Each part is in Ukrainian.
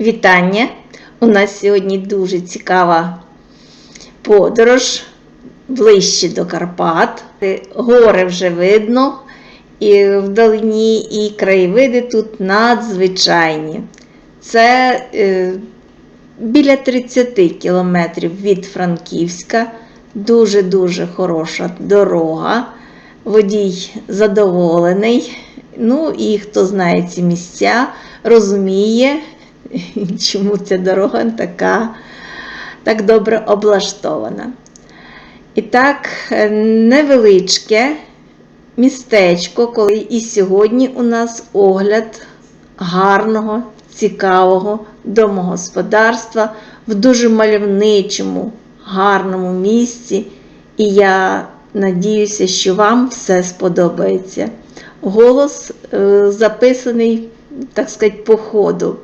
Вітання! У нас сьогодні дуже цікава подорож ближче до Карпат. Гори вже видно, і вдалині, і краєвиди тут надзвичайні. Це е, біля 30 кілометрів від Франківська. Дуже-дуже хороша дорога. Водій задоволений. Ну і хто знає ці місця, розуміє, чому ця дорога така так добре облаштована. І так, е, невеличке містечко, коли і сьогодні у нас огляд гарного, цікавого домогосподарства в дуже мальовничому, гарному місці. І я надіюся, що вам все сподобається. Голос е, записаний, так сказати, по ходу.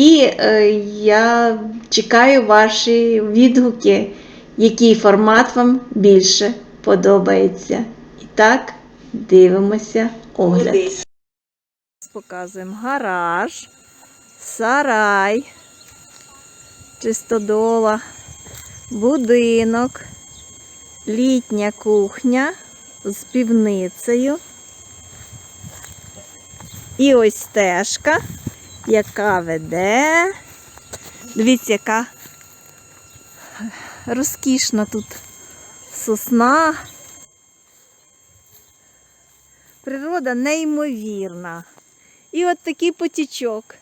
І е, я чекаю ваші відгуки, який формат вам більше подобається. І так, дивимося огляд. Показуємо гараж, сарай, чистодола, будинок, літня кухня з півницею. І ось стежка, яка веде. Дивіться, яка розкішна тут сосна. Природа неймовірна. І от такий потічок.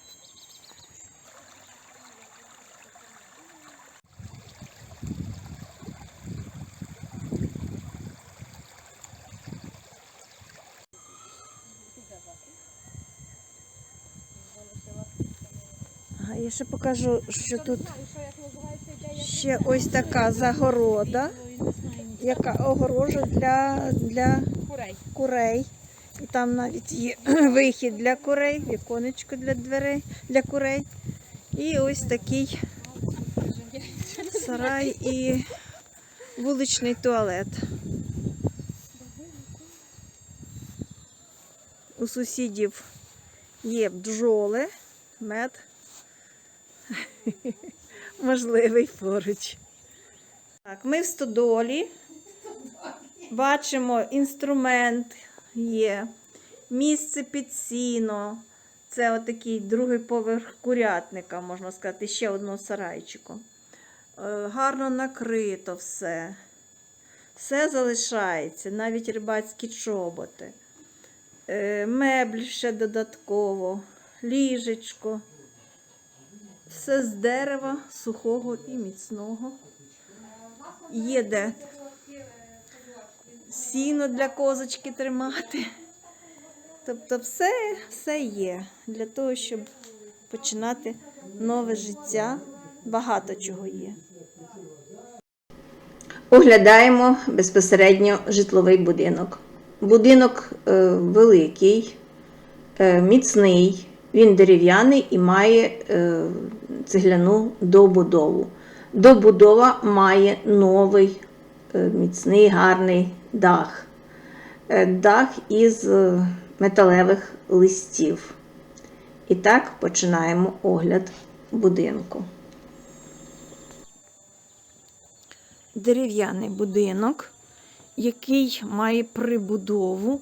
Я ще покажу, що тут ще ось така загорода, яка огорожа для, для Курей. І там навіть є вихід для курей, віконечко для дверей для курей. І ось такий сарай і вуличний туалет. У сусідів є бджоли, мед. Можливий поруч. Так, ми в стодолі. Бачимо, інструмент є, місце під сіно. Це отакий другий поверх курятника, можна сказати, ще одного сарайчику. Е, Гарно накрито все. Все залишається, навіть рибацькі чоботи. Е, Меблі ще додатково, ліжечко. Все з дерева сухого і міцного. Є де сіно для козочки тримати. Тобто все, все є для того, щоб починати нове життя. Багато чого є. Оглядаємо безпосередньо житловий будинок. Будинок е, великий, е, міцний, він дерев'яний і має е, цегляну добудову. Добудова має новий е, міцний гарний дах. Е, Дах із металевих листів. І так починаємо огляд будинку. Дерев'яний будинок, який має прибудову,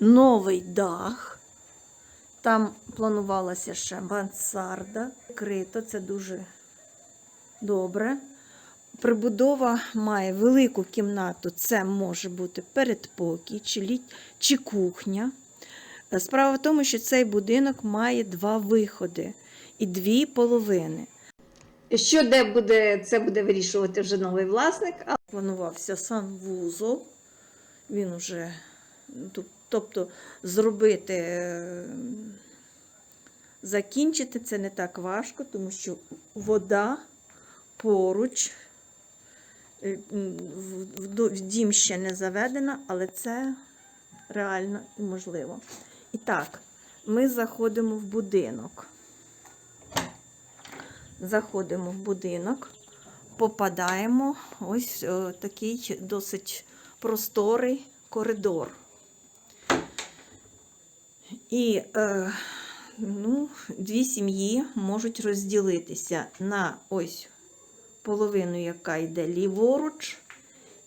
новий дах. Там планувалася ще мансарда. Крито, це дуже добре. Прибудова має велику кімнату, це може бути передпокій чи, літ... чи кухня. Справа в тому, що цей будинок має два виходи і дві половини. Що де буде, це буде вирішувати вже новий власник, планувався санвузол. Він вже, ту- тобто, зробити, е, закінчити це не так важко, тому що вода поруч. Е, в- дім ще не заведена, але це реально і можливо. І так, ми заходимо в будинок. Заходимо в будинок, попадаємо ось е, такий досить просторий коридор. І е, ну, дві сім'ї можуть розділитися на ось половину, яка йде ліворуч,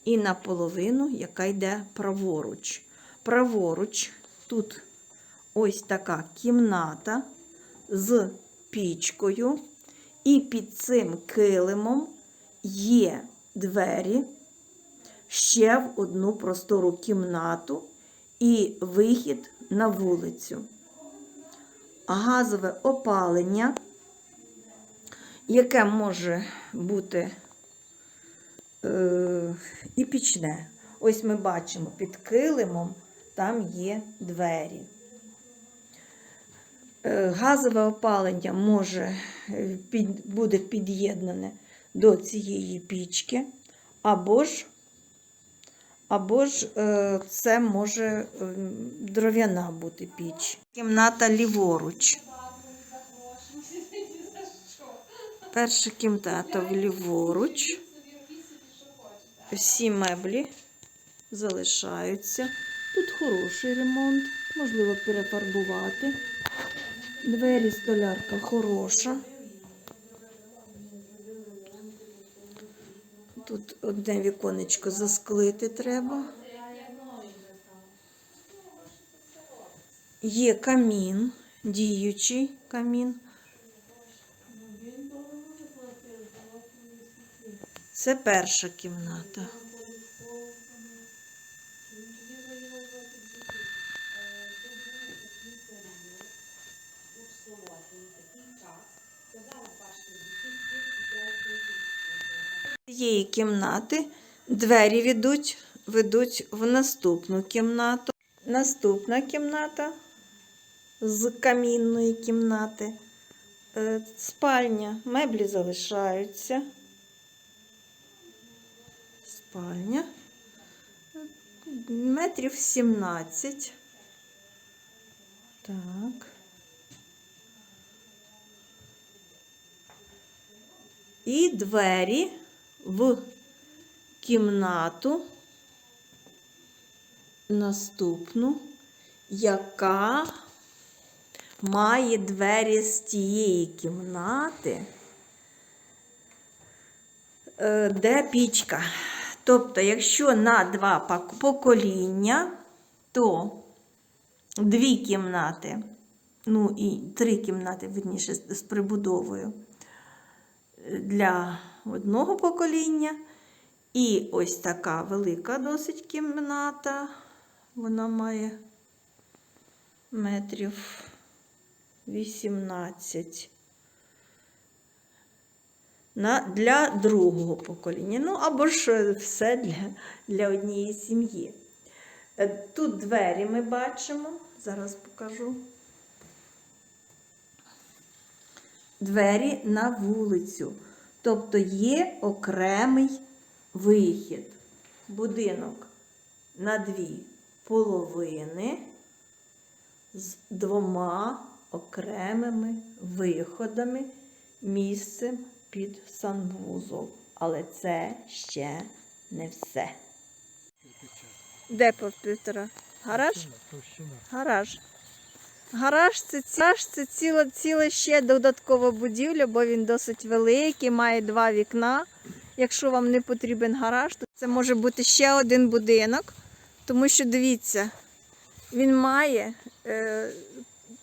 і на половину, яка йде праворуч. Праворуч тут ось така кімната з пічкою, і під цим килимом є двері ще в одну простору кімнату і вихід на вулицю. Газове опалення, яке може бути е, і пічне. Ось ми бачимо під килимом там є двері. Е, Газове опалення може е, під, буде під'єднане до цієї пічки, або ж, або ж е, це може е, дров'яна бути піч. Кімната ліворуч. Перша кімната ліворуч. Всі меблі залишаються. Тут хороший ремонт, можливо перефарбувати. Двері столярка хороша. Тут одне віконечко засклити треба. Є камін, діючий камін. Це перша кімната. Цієї кімнати двері ведуть, ведуть в наступну кімнату. Наступна кімната з камінної кімнати. Е, Спальня. Меблі залишаються. Спальня. Метрів 17. Так. І двері в кімнату наступну, яка має двері з тієї кімнати, е, де пічка. Тобто, якщо на два покоління, то дві кімнати, ну і три кімнати, верніше, з з прибудовою для одного покоління. І ось така велика досить кімната. Вона має метрів 18. На, для другого покоління. Ну, або ж все для, для однієї сім'ї. Е, Тут двері ми бачимо. Зараз покажу. Двері на вулицю. Тобто є окремий вихід. Будинок на дві половини з двома окремими виходами, місцем під санвузол. Але це ще не все. Де по півтора? Гараж? Товщина. Гараж. Гараж це, ці- гараж це ціла, ціла ще додаткова будівля, бо він досить великий, має два вікна. Якщо вам не потрібен гараж, то це може бути ще один будинок. Тому що дивіться, він має е,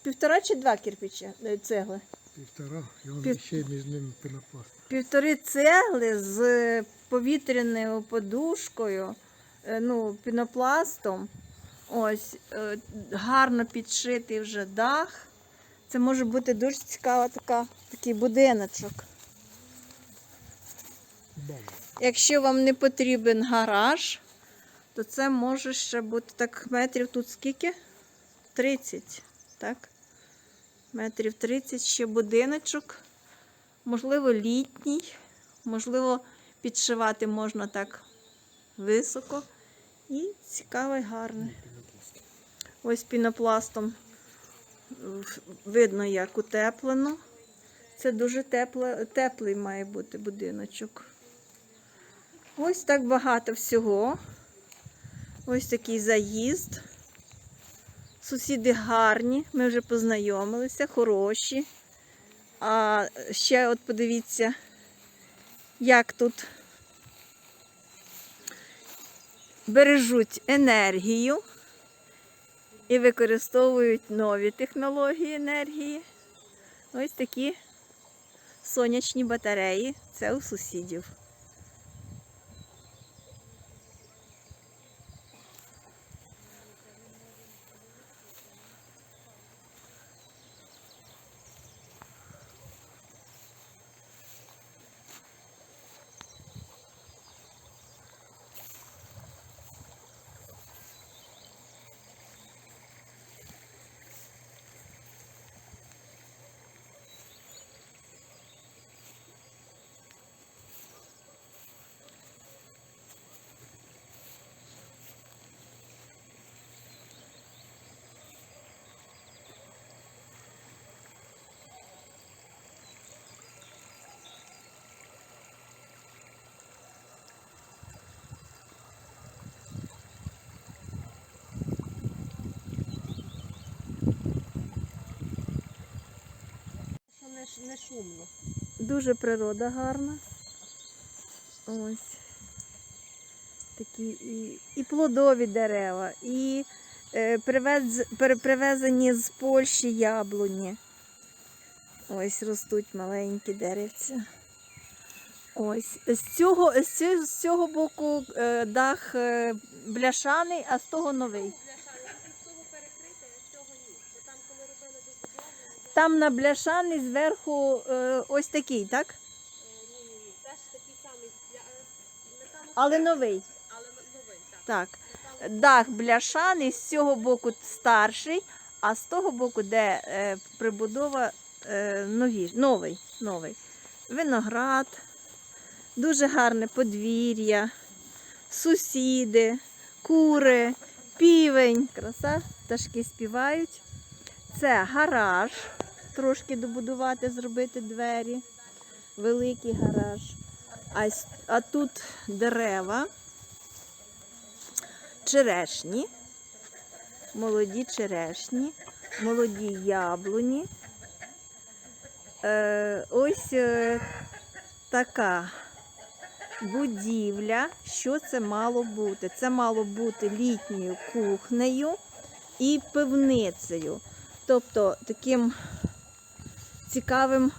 півтора чи два кирпича е, цегли. Півтора, і он Пів- ще між ними пенопласт. Півтори цегли з повітряною подушкою, е, ну, пінопластом. Ось е, гарно підшитий вже дах. Це може бути дуже цікава така, такий будиночок. Якщо вам не потрібен гараж, то це може ще бути так метрів тут скільки? 30, так? Метрів 30 ще будиночок. Можливо, літній, можливо, підшивати можна так високо. І цікавий, гарний. Ось пінопластом видно, як утеплено. Це дуже тепло, теплий має бути будиночок. Ось так багато всього. Ось такий заїзд Сусіди гарні, ми вже познайомилися, хороші. А ще от подивіться, як тут бережуть енергію і використовують нові технології енергії. Ось такі сонячні батареї. Це у сусідів. Не, шумно. Дуже природа гарна. Ось. Такі і, і плодові дерева, і е, привез, привезені з Польщі яблуні. Ось ростуть маленькі деревця. Ось. З цього, з цього, з цього боку е, дах е, бляшаний, а з того новий. Бляшани, з того перекрите, а з цього ні. Бо там, коли робили добудову, Там на бляшаний зверху е, ось такий, так? ні, ні, ні. Теж такий самий металу, Але новий. але новий, так. Так. Дах бляшаний, з цього боку старший, а з того боку, де е, прибудова е, нові, новий, новий. Виноград, дуже гарне подвір'я, сусіди, кури, півень. Краса, пташки співають. Це гараж. Трошки добудувати, зробити двері. Великий гараж. А, а тут дерева черешні, молоді черешні, молоді яблуні. Е, ось е, така будівля. Що це мало бути? Це мало бути літньою кухнею і пивницею. Тобто таким цікавим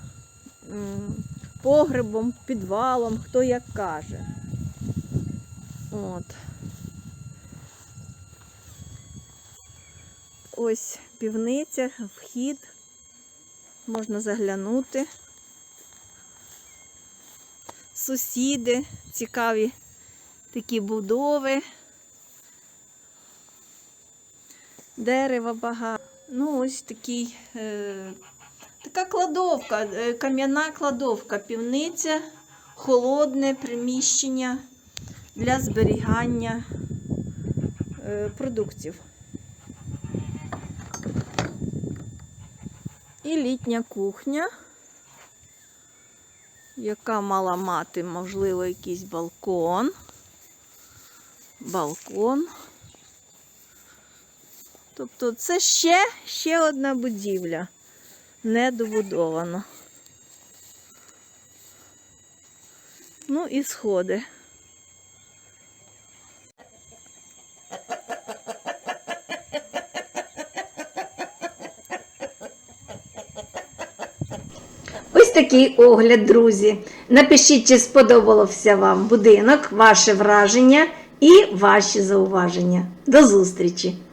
погребом, підвалом, хто як каже. От. Ось півниця, вхід. Можна заглянути. Сусіди, цікаві такі будови. Дерева багато. Ну, ось такий, е, така кладовка, е, кам'яна кладовка, півниця, холодне приміщення для зберігання е, продуктів. І літня кухня, яка мала мати, можливо, якийсь балкон. Балкон. Тобто це ще, ще одна будівля, недобудована. Ну і сходи. Ось такий огляд, друзі. Напишіть, чи сподобався вам будинок, ваше враження і ваші зауваження. До зустрічі!